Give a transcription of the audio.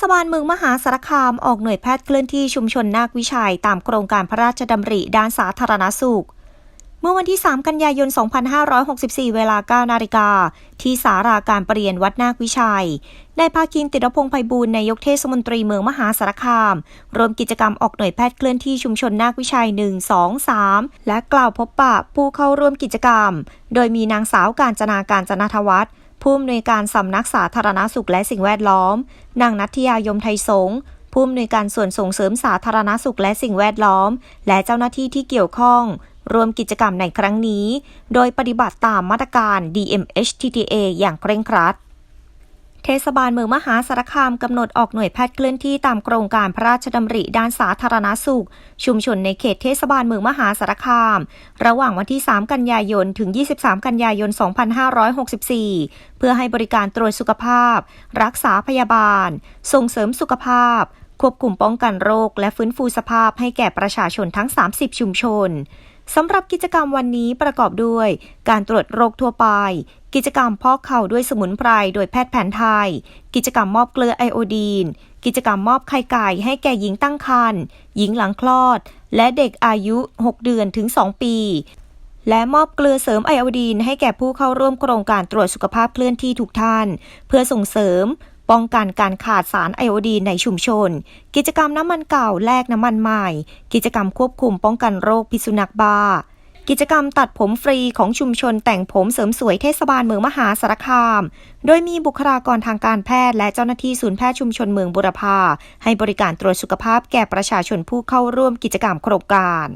ศบาลเมืองมหาสารคามออกหน่วยแพทย์เคลื่อนที่ชุมชนนาควิชัย ตามโครงการพระราชดำริด้านสาธารณสุข เมื่อวันที่ 3 กันยายน 2564 เวลา 9 นาฬิกา ที่สาราการประเรียนวัดนาควิชัยนายภาคินติรพงษ์ไพบูลนายกเทศมนตรีเมืองมหาสารคามรวมกิจกรรมออกหน่วยแพทย์เคลื่อนที่ชุมชนนาควิชัย 1 2 3 และกล่าวพบปะผู้เข้าร่วมกิจกรรม โดยมีนางสาวการจนาการจนาทวัฒน์ ผู้อำนวยการสำนักสาธารณสุขและสิ่งแวดล้อม นางนัทยายมไทยสงผู้อำนวยการส่วนส่งเสริมสาธารณสุขและสิ่งแวดล้อม และเจ้าหน้าที่ที่เกี่ยวข้องรวมกิจกรรมในครั้งนี้ โดยปฏิบัติตามมาตรการ DMHTTA อย่างเคร่งครัด เทศบาลเมืองมหาสารคามกำหนดออกหน่วยแพทย์เคลื่อนที่ตามโครงการพระราชดำริด้านสาธารณสุข ชุมชนในเขตเทศบาลเมืองมหาสารคาม ระหว่างวันที่ 3 กันยายน ถึง 23 กันยายน 2564 เพื่อให้บริการตรวจสุขภาพ รักษาพยาบาล ส่งเสริมสุขภาพ ควบคุมป้องกันโรค และฟื้นฟูสภาพให้แก่ประชาชนทั้ง 30 ชุมชนสำหรับกิจกรรมวันนี้ประกอบด้วย การตรวจโรคทั่วไป กิจกรรมพอกเข่าด้วยสมุนไพรโดยแพทย์แผนไทย กิจกรรมมอบเกลือไอโอดีน กิจกรรมมอบไข่ไก่ให้แก่หญิงตั้งครรภ์หญิงหลังคลอด และเด็กอายุ 6 เดือนถึง 2 ปี และมอบเกลือเสริมไอโอดีน ให้แก่ผู้เข้าร่วมโครงการตรวจสุขภาพเคลื่อนที่ทุกท่าน เพื่อส่งเสริมป้องกันการขาดสารไอโอดีนในชุมชน กิจกรรมน้ำมันเก่าแลกน้ำมันใหม่ กิจกรรมควบคุมป้องกันโรคพิษสุนัขบ้า กิจกรรมตัดผมฟรีของชุมชนแต่งผมเสริมสวยเทศบาลเมืองมหาสารคาม โดยมีบุคลากรทางการแพทย์และเจ้าหน้าที่ศูนย์แพทย์ชุมชนเมืองบุรพาให้บริการตรวจสุขภาพแก่ประชาชนผู้เข้าร่วมกิจกรรมโครงการ